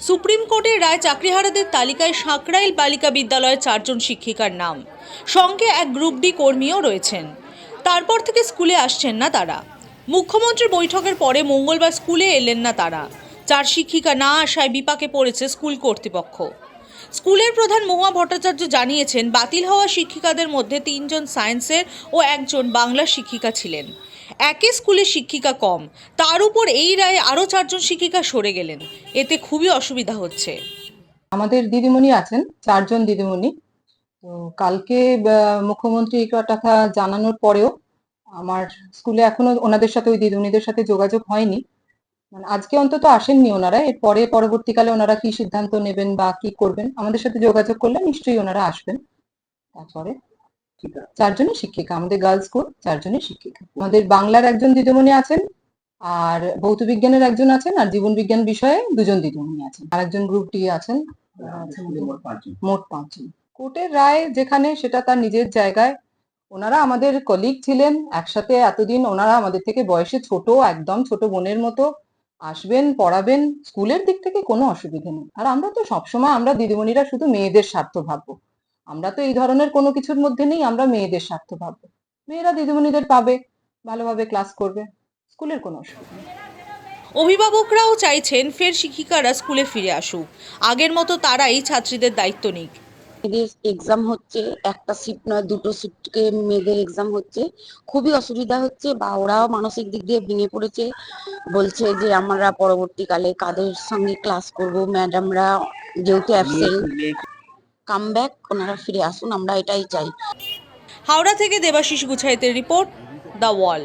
Supreme কোর্টের রায় চাকরিহারাদের তালিকায় সাঁকরাইল বালিকা বিদ্যালয়ের চারজন শিক্ষিকার নাম। সঙ্গে এক গ্রুপ ডি কর্মীও রয়েছেন। তারপর থেকে স্কুলে আসছেন না তারা। মুখ্যমন্ত্রীর বৈঠকের পরে মঙ্গলবার স্কুলে এলেন না তারা। চার শিক্ষিকা না আসায় বিপাকে পড়েছে স্কুল কর্তৃপক্ষ। স্কুলের প্রধান মহুয়া ভট্টাচার্য জানিয়েছেন, বাতিল হওয়া শিক্ষিকাদের মধ্যে তিনজন সায়েন্সের ও একজন বাংলা শিক্ষিকা ছিলেন। একে স্কুলের শিক্ষিকা কম। তার উপর এই রায়ে আরও চারজন শিক্ষিকা সরে গেলেন। এতে খুবই অসুবিধা হচ্ছে। আমাদের দিদিমণি আছেন, চারজন দিদিমণি। তো কালকে মুখ্যমন্ত্রী এই কথা জানানোর পরেও আমার স্কুলে এখনও ওনাদের সাথে, ওই দিদিমণিদের সাথে যোগাযোগ হয়নি। মানে আজকে অন্তত আসেননি ওনারা। এরপরে পরবর্তীকালে ওনারা কি সিদ্ধান্ত নেবেন বা কি করবেন, আমাদের সাথে যোগাযোগ করলে নিশ্চয়ই ওনারা আসবেন। তারপরে চারজনই শিক্ষিকা আমাদের গার্লস স্কুল চারজনই শিক্ষিকা। আমাদের বাংলার একজন দিদিমণি আছেন আর ভৌত বিজ্ঞানের একজন আছেন আর জীবন বিজ্ঞান বিষয়ে দুজন দিদিমণি আছেন। আর একজন গ্রুপ ডি আছেন আছেন মোট পাঁচজন। কোর্টের রায় যেখানে সেটা তার নিজের জায়গায়। ওনারা আমাদের কলিগ ছিলেন একসাথে এতদিন ওনারা আমাদের থেকে বয়সে ছোট একদম ছোট বোনের মতো আসবেন পড়াবেন স্কুলের দিক থেকে কোনো অসুবিধা নেই। আর আমরা তো সবসময় আমরা দিদিমণিরা শুধু মেয়েদের স্বার্থ ভাববো। আমরা তো এই ধরনের কোনো কিছুর মধ্যে নেই আমরা মেয়েদের স্বার্থ ভাববো। মেয়েরা দিদিমণিদের পাবে ভালোভাবে ক্লাস করবে স্কুলের কোনো অসুবিধা নেই। অভিভাবকরাও চাইছেন ফের শিক্ষিকারা স্কুলে ফিরে আসুক। আগের মতো তারাই ছাত্রীদের দায়িত্ব নিক। মেয়েদের এক্সাম হচ্ছে একটা শিফট নয় দুটো শিফটকে মেয়েদের এক্সাম হচ্ছে। খুবই অসুবিধা হচ্ছে বা ওরাও মানসিক দিক দিয়ে ভেঙে পড়েছে। বলছে যে আমরা পরবর্তীকালে কাদের সঙ্গে ক্লাস করব? ম্যাডামরা যেহেতু অ্যাবসেন্ট কাম ব্যাক ওনারা ফিরে আসুন, আমরা এটাই চাই। হাওড়া থেকে দেবাশিস গুছাইতের রিপোর্ট, দ্য ওয়াল।